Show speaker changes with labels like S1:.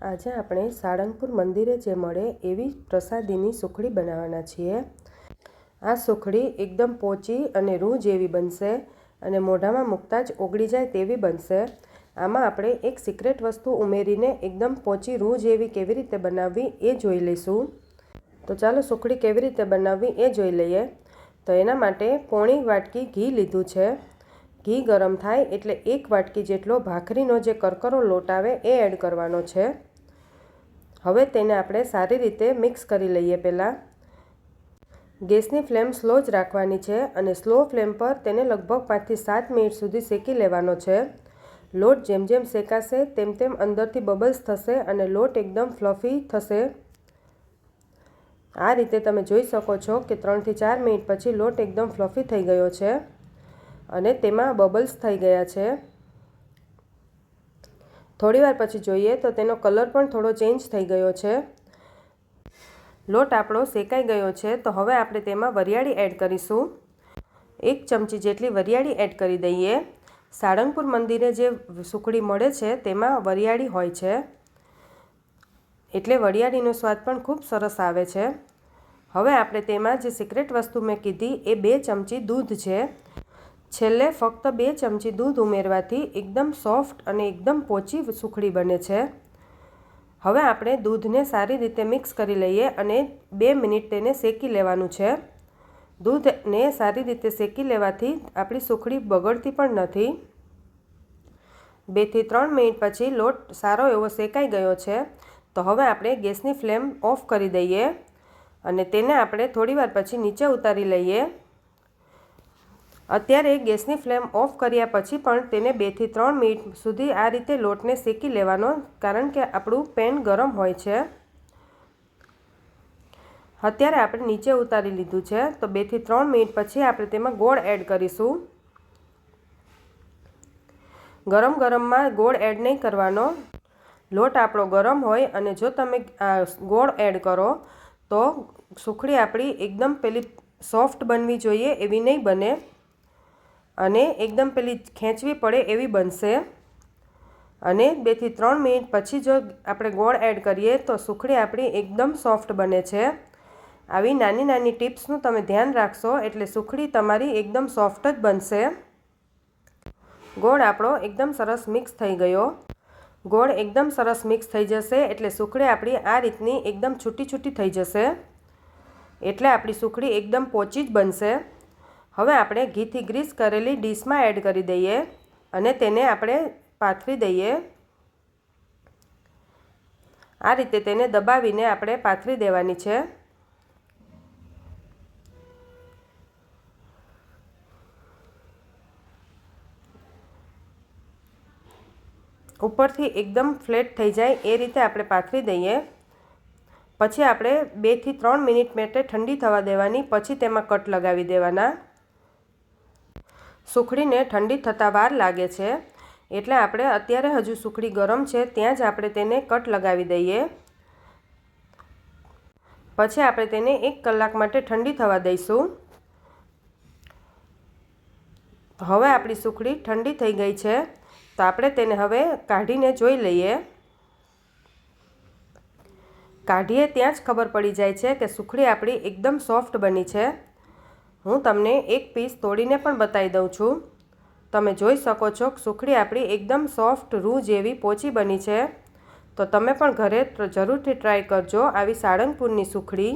S1: આજે આપણે સાળંગપુર મંદિરે જે મળે એવી પ્રસાદીની સુખડી બનાવવાના છીએ. આ સુખડી એકદમ પોચી અને રૂ જેવી બનશે અને મોઢામાં મૂકતા જ ઓગળી જાય તેવી બનશે. આમાં આપણે એક સિક્રેટ વસ્તુ ઉમેરીને એકદમ પોચી રૂ જેવી કેવી રીતે બનાવવી એ જોઈ લઈશું. તો ચાલો સુખડી કેવી રીતે બનાવવી એ જોઈ લઈએ. તો એના માટે પોણી વાટકી ઘી લીધું છે. ઘી ગરમ થાય એટલે એક વાટકી જેટલો ભાખરીનો જે કરકરો લોટ આવે એ એડ કરવાનો છે. હવે તેને આપણે સારી રીતે મિક્સ કરી લઈએ પહેલાં. ગેસની ફ્લેમ સ્લો જ રાખવાની છે અને સ્લો ફ્લેમ પર તેને લગભગ પાંચથી સાત મિનિટ સુધી શેકી લેવાનો છે. લોટ જેમ જેમ શેકાશે તેમ તેમ અંદરથી બબલ્સ થશે અને લોટ એકદમ ફ્લફી થશે. આ રીતે તમે જોઈ શકો છો કે ત્રણથી ચાર મિનિટ પછી લોટ એકદમ ફ્લફી થઈ ગયો છે અને તેમાં બબલ્સ થઈ ગયા છે. થોડીવાર પછી જોઈએ તો તેનો કલર પણ થોડો ચેન્જ થઈ ગયો છે. લોટ આપણો શેકાઈ ગયો છે, તો હવે આપણે તેમાં વરિયાળી એડ કરીશું. એક ચમચી જેટલી વરિયાળી એડ કરી દઈએ. સાળંગપુર મંદિરે જે સુખડી મળે છે, તેમાં વરિયાળી હોય છે. એટલે વરિયાળીનો સ્વાદ પણ ખૂબ સરસ આવે છે. હવે આપણે તેમાં જે સિક્રેટ વસ્તુ મેં કીધી, એ બે ચમચી દૂધ છે. છેલ્લે ફક્ત બે ચમચી દૂધ ઉમેરવાથી એકદમ સોફ્ટ અને એકદમ પોચી સુખડી બને છે. હવે આપણે દૂધને સારી રીતે મિક્સ કરી લઈએ અને બે મિનિટ તેને શેકી લેવાનું છે. દૂધને સારી રીતે શેકી લેવાથી આપણી સુખડી બગડતી પણ નથી. બેથી ત્રણ મિનિટ પછી લોટ સારો એવો શેકાઈ ગયો છે. તો હવે આપણે ગેસની ફ્લેમ ઓફ કરી દઈએ અને તેને આપણે થોડીવાર પછી નીચે ઉતારી લઈએ. અત્યારે ગેસની ફ્લેમ ઓફ કર્યા પછી પણ તેને બેથી ત્રણ મિનિટ સુધી આ રીતે લોટને શેકી લેવાનો, કારણ કે આપણું પેન ગરમ હોય છે. અત્યારે આપણે નીચે ઉતારી લીધું છે, તો બેથી ત્રણ મિનિટ પછી આપણે તેમાં ગોળ એડ કરીશું. ગરમ ગરમમાં ગોળ એડ નહીં કરવાનો. લોટ આપણો ગરમ હોય અને જો તમે ગોળ એડ કરો, તો સુખડી આપણી એકદમ પેલી સોફ્ટ બનવી જોઈએ એવી નહીં બને. અને એકદમ પેલી ખેંચવી પડે એવી બનશે. અને બેથી ત્રણ મિનિટ પછી જો આપણે ગોળ એડ કરીએ તો સુખડી આપણી એકદમ સોફ્ટ બને છે. આવી નાની નાની ટિપ્સનું તમે ધ્યાન રાખશો એટલે સુખડી તમારી એકદમ સોફ્ટ જ બનશે. ગોળ આપણો એકદમ સરસ મિક્સ થઈ ગયો. ગોળ એકદમ સરસ મિક્સ થઈ જશે એટલે સુખડી આપણી આ રીતની એકદમ છૂટી છૂટી થઈ જશે. એટલે આપણી સુખડી એકદમ પોચી જ બનશે. હવે આપણે ઘીથી ગ્રીસ કરેલી ડીશમાં એડ કરી દઈએ અને તેને આપણે પાથરી દઈએ. આ રીતે તેને દબાવીને આપણે પાથરી દેવાની છે. ઉપરથી એકદમ ફ્લેટ થઈ જાય એ રીતે આપણે પાથરી દઈએ. પછી આપણે બેથી ત્રણ મિનિટ માટે ઠંડી થવા દેવાની, પછી તેમાં કટ લગાવી દેવાના. સુખડીને ઠંડી થતાં વાર લાગે છે. એટલે આપણે અત્યારે હજુ સુખડી ગરમ છે, ત્યાં જ આપણે તેને કટ લગાવી દઈએ. પછી આપણે તેને એક કલાક માટે ઠંડી થવા દઈશું. હવે આપણી સુખડી ઠંડી થઈ ગઈ છે, તો આપણે તેને હવે કાઢીને જોઈ લઈએ. કાઢીએ ત્યાં જ ખબર પડી જાય છે કે સુખડી આપણી એકદમ સોફ્ટ બની છે. હું તમને એક પીસ તોડીને પણ બતાવી દઉં છું. તમે જોઈ શકો છો, સુખડી આપણી એકદમ સોફ્ટ રૂ જેવી પોચી બની છે. તો તમે પણ ઘરે જરૂરથી ટ્રાય કરજો, આવી સાળંગપુરની સુખડી.